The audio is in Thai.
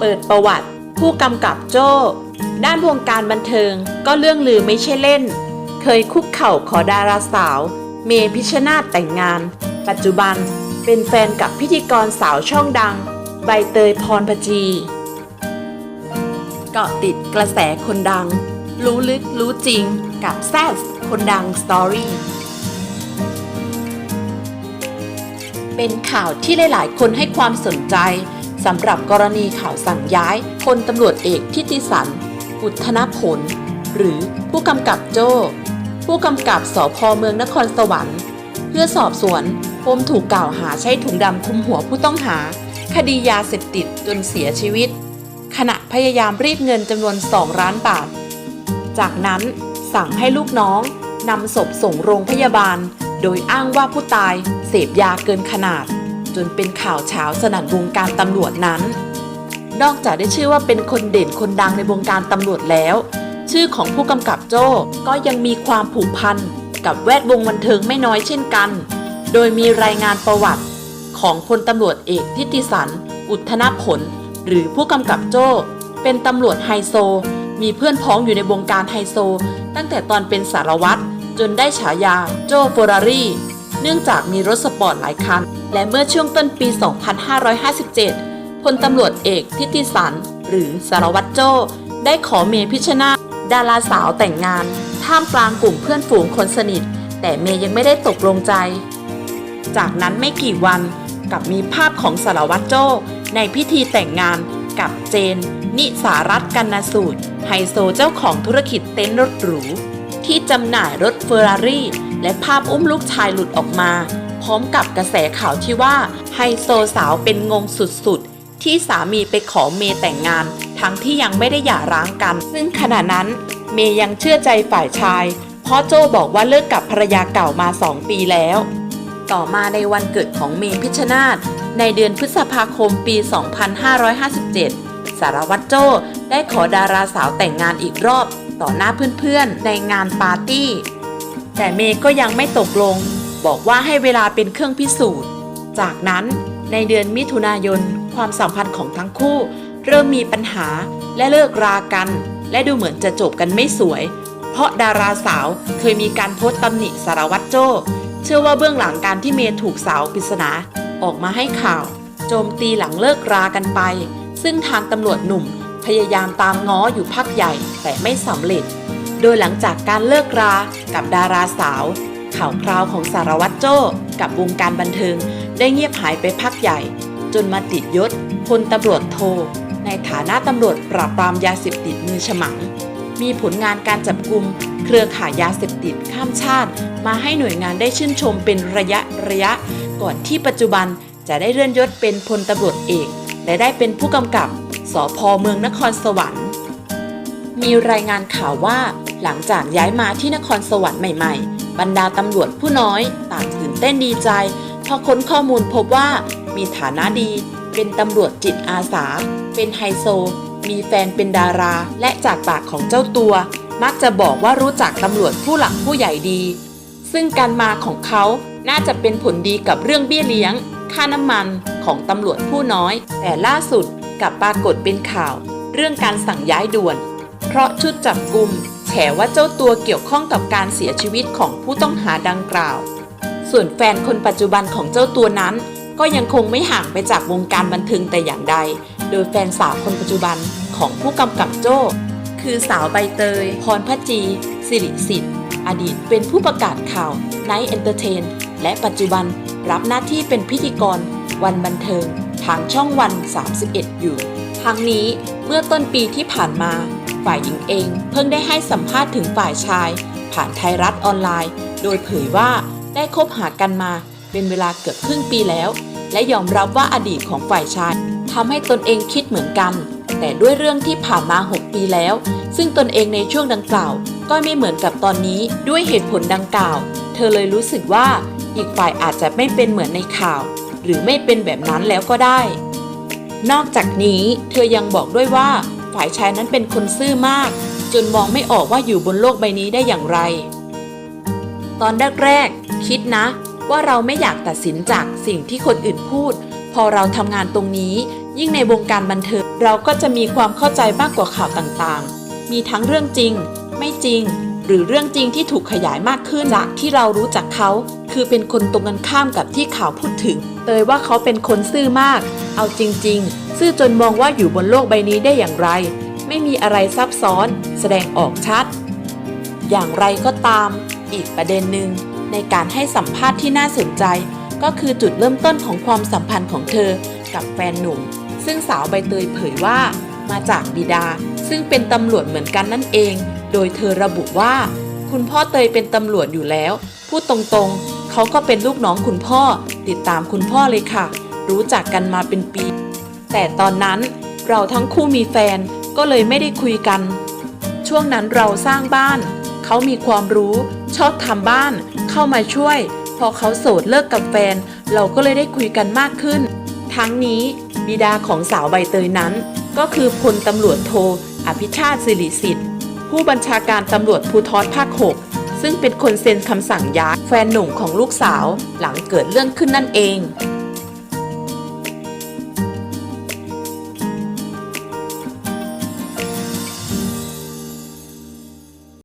เปิดประวัติ ผู้กำกับโจ้ ด้านวงการบันเทิงก็เรื่องลือไม่ใช่เล่น เคยคุกเข่าขอดาราสาว เมพิชนาตแต่งงาน ปัจจุบันเป็นแฟนกับพิธีกรสาวช่องดัง ใบเตยพรพจี เกาะติดกระแสคนดัง รู้ลึกรู้จริงกับแซสคนดังสตอรี่เป็นข่าวที่หลาย ๆ คนให้ความสนใจ สำหรับกรณีข่าวสั่งย้ายพลตำรวจเอกทิติสันอุทธนผล หรือผู้กำกับโจ้ ผู้กำกับสพเมืองนครสวรรค์ เพื่อสอบสวนปมถูกกล่าวหาใช้ถุงดำคลุมหัวผู้ต้องหา คดียาเสพติดจนเสียชีวิต ขณะพยายามรีดเงินจำนวน 2 ล้านบาท จากนั้นสั่งให้ลูกน้องนำศพส่งโรงพยาบาล โดยอ้างว่าผู้ตายเสพยาเกินขนาด จนเป็นข่าวเช้าสนั่นวงการตำรวจนั้น นอกจากได้ชื่อว่าเป็นคนเด่นคนดังในวงการตำรวจแล้ว ชื่อของผู้กำกับโจ้ก็ยังมีความผูกพันกับแวดวงบันเทิงไม่น้อยเช่นกัน โดยมีรายงานประวัติของพลตำรวจเอกทิติสัน อุทธนผล หรือผู้กำกับโจ้ เป็นตำรวจไฮโซ มีเพื่อนพ้องอยู่ในวงการไฮโซ ตั้งแต่ตอนเป็นสารวัตรจนได้ฉายาโจ้ฟอรารี่ เนื่องจากมีรถสปอร์ตหลายคัน และเมื่อช่วงต้นปี 2557 พลตำรวจเอกทิติสัน หรือสารวัตรโจ้ ได้ขอเมพิชชนาดาราสาวแต่งงาน ท่ามกลางกลุ่มเพื่อนฝูงคนสนิท แต่เมย์ยังไม่ได้ตกลงใจ จากนั้นไม่กี่วันกับมีภาพของสารวัตรโจ้ ในพิธีแต่งงานกับเจน นิสารัตกันนสูตรไฮโซเจ้าของธุรกิจเต็นท์รถหรู ที่จำหน่ายรถเฟอร์รารี่ และภาพอุ้มลูกชายหลุดออกมา พร้อมกับกระแสข่าวที่ว่าไฮโซสาวเป็นงงสุดๆ ที่สามีไปขอเมย์แต่งงาน ทั้งที่ยังไม่ได้หย่าร้างกัน ซึ่งขณะนั้น เมย์ยังเชื่อใจฝ่ายชาย เพราะโจบอกว่าเลิกกับภรรยาเก่ามา 2 ปีแล้ว ต่อมาในวันเกิดของเมย์พิชนาธในเดือนพฤษภาคมปี 2557 สารวัตรโจ้ได้ขอดาราสาวแต่งงานอีกรอบต่อหน้าเพื่อนๆ ในงานปาร์ตี้ แต่เมย์ก็ยังไม่ตกลง บอกว่าให้เวลาเป็นเครื่องพิสูจน์ จากนั้นในเดือนมิถุนายน ความสัมพันธ์ของทั้งคู่ เริ่มมีปัญหาและเลิกรากัน และดูเหมือนจะจบกันไม่สวย เพราะดาราสาวเคยมีการโพสต์ตำหนิสารวัตรโจ้เชื่อว่าเบื้องหลังการที่เมย์ถูกสาวปริศนาออกมาให้ข่าว โจมตีหลังเลิกรากันไป ซึ่งทางตำรวจหนุ่มพยายามตามง้ออยู่พักใหญ่แต่ไม่สำเร็จ โดยหลังจากการเลิกรากับดาราสาว ข่าวคราวของสารวัตรโจ้กับวงการบันเทิง ได้เงียบหายไปพักใหญ่ จนมาติดยศพลตำรวจโท ในฐานะตำรวจปราบปรามยาเสพติดมือฉมัง มีผลงานการจับกลุ่มเครือข่ายยาเสพติดข้ามชาติ มาให้หน่วยงานได้ชื่นชมเป็นระยะระยะ ก่อนที่ปัจจุบันจะได้เลื่อนยศเป็นพลตำรวจเอก และได้เป็นผู้กำกับสพเมืองนครสวรรค์ มีรายงานข่าวว่า หลังจากย้ายมาที่นครสวรรค์ใหม่ๆ บรรดาตำรวจผู้น้อยต่างตื่นเต้นดีใจเพราะค้นข้อมูลพบว่ามีฐานะดี เป็นตำรวจจิตอาสา เป็นไฮโซ มีแฟนเป็นดารา และจากปากของเจ้าตัว มักจะบอกว่ารู้จักตำรวจผู้หลักผู้ใหญ่ดี ซึ่งการมาของเขาน่าจะเป็นผลดีกับเรื่องเบี้ยเลี้ยง ค่าน้ำมันของตำรวจผู้น้อย แต่ล่าสุดกลับปรากฏเป็นข่าว เรื่องการสั่งย้ายด่วน เพราะชุดจับกลุ่ม แฉว่าเจ้าตัวเกี่ยวข้องกับการเสียชีวิตของผู้ต้องหาดังกล่าว ส่วนแฟนคนปัจจุบันของเจ้าตัวนั้น ก็ยังคงไม่ห่างไปจากวงการบันเทิงแต่อย่างใด โดยแฟนสาวคนปัจจุบันของผู้กำกับโจ้ คือสาวใบเตย พรพจี สิริสิทธิ์ อดีตเป็นผู้ประกาศข่าว Night Entertain และปัจจุบันรับหน้าที่เป็นพิธีกร วันบันเทิง ทางช่องวัน 31 อยู่ ทั้งนี้เมื่อต้นปีที่ผ่านมา ฝ่ายหญิงเอง เพิ่งได้ให้สัมภาษณ์ถึงฝ่ายชาย ผ่านไทยรัฐออนไลน์ โดยเผยว่าได้คบหากันมา เป็นเวลาเกือบครึ่งปีแล้ว และยอมรับว่าอดีตของฝ่ายชายทำให้ตนเองคิดเหมือนกัน แต่ด้วยเรื่องที่ผ่านมา 6 ปีแล้ว ซึ่งตนเองในช่วงดังกล่าว ก็ไม่เหมือนกับตอนนี้ด้วยเหตุผลดังกล่าว เธอเลยรู้สึกว่าอีกฝ่ายอาจจะไม่เป็นเหมือนในข่าว หรือไม่เป็นแบบนั้นแล้วก็ได้ นอกจากนี้เธอยังบอกด้วยว่า ฝ่ายชายนั้นเป็นคนซื่อมาก จนมองไม่ออกว่าอยู่บนโลกใบนี้ได้อย่างไร ตอนแรกๆคิดนะ ว่าเราไม่อยากตัดสินจากสิ่งที่คนอื่นพูด พอเราทำงานตรงนี้ ยิ่งในวงการบันเทิงเราก็จะมีความเข้าใจมากกว่าข่าวต่างๆ มีทั้งเรื่องจริง ไม่จริง หรือเรื่องจริงที่ถูกขยายมากขึ้นจากที่เรารู้จักเขา คือเป็นคนตรงกันข้ามกับที่ข่าวพูดถึง เตยว่าเขาเป็นคนซื่อมาก เอาจริง ๆ ซื่อจนมองว่าอยู่บนโลกใบนี้ได้อย่างไร ไม่มีอะไรซับซ้อน แสดงออกชัด อย่างไรก็ตาม อีกประเด็นหนึ่งในการให้สัมภาษณ์ที่น่าสนใจ ก็คือจุดเริ่มต้นของความสัมพันธ์ของเธอกับแฟนหนุ่ม ซึ่งสาวใบเตยเผยว่า มาจากบิดา ซึ่งเป็นตำรวจเหมือนกันนั่นเอง โดยเธอระบุว่า คุณพ่อเตยเป็นตำรวจอยู่แล้ว พูดตรงๆ เขาก็เป็นลูกน้องคุณพ่อ ติดตามคุณพ่อเลยค่ะ รู้จักกันมาเป็นปี แต่ตอนนั้นเราทั้งคู่มีแฟนก็เลยไม่ได้คุยกัน ช่วงนั้นเราสร้างบ้าน เขามีความรู้ชอบทำบ้าน เข้ามาช่วย พอเขาโสดเลิกกับแฟน เราก็เลยได้คุยกันมากขึ้น ทั้งนี้บิดาของสาวใบเตยนั้น ก็คือพลตำรวจโท อภิชาติสิริสิทธิ์ ผู้บัญชาการตำรวจภูธรภาค6ซึ่งเป็นคนเซ็นคำสั่งย้ายแฟนหนุ่มของลูกสาวหลังเกิดเรื่องขึ้นนั่นเอง